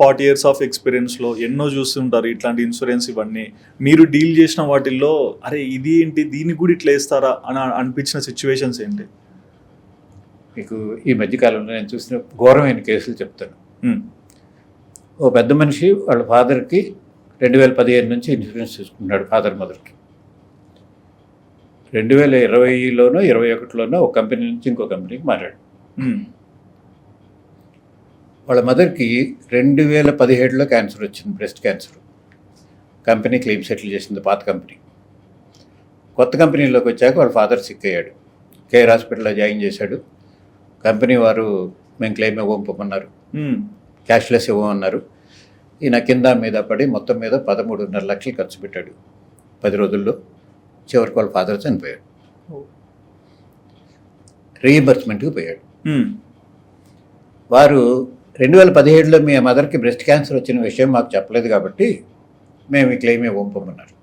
Forty years of ఎక్స్పీరియన్స్లో ఎన్నో చూస్తుంటారు ఇట్లాంటి ఇన్సూరెన్స్ ఇవన్నీ. మీరు డీల్ చేసిన వాటిల్లో అరే ఇది ఏంటి? దీనికి కూడా ఇట్లా వేస్తారా? అని అనిపించిన సిచ్యువేషన్స్ ఏంటి? మీకు ఈ మధ్యకాలంలో నేను చూసిన ఘోరమైన కేసులు చెప్తాను. ఓ పెద్ద మనిషి వాళ్ళ ఫాదర్కి రెండు వేల పదిహేను నుంచి ఇన్సూరెన్స్ తీసుకున్నాడు ఫాదర్ మదర్కి. రెండు వేల ఇరవైలోనో ఇరవై ఒకటిలోనో ఒక కంపెనీ నుంచి ఇంకో కంపెనీకి మారాడు. వాళ్ళ మదర్కి రెండు వేల పదిహేడులో క్యాన్సర్ వచ్చింది breast cancer. Company claim settle చేసింది పాత కంపెనీ. కొత్త కంపెనీలోకి వచ్చాక వాళ్ళ ఫాదర్ సిక్ అయ్యాడు. కేర్ హాస్పిటల్లో జాయిన్ చేశాడు. కంపెనీ వారు మేము క్లెయిమ్ ఇవ్వమన్నారు క్యాష్లెస్ ఇవ్వమన్నారు. ఈయన కింద మీద పడి మొత్తం మీద పదమూడున్నర లక్షలు ఖర్చు పెట్టాడు. పది రోజుల్లో చివరికి వాళ్ళ ఫాదర్ చనిపోయాడు. రీఎంబర్స్మెంట్కి పోయాడు. వారు రెండు వేల పదిహేడులో మీ మదర్కి బ్రెస్ట్ క్యాన్సర్ వచ్చిన విషయం మాకు చెప్పలేదు కాబట్టి మేము ఈ క్లెయిమ్ ఇవ్వమన్నారు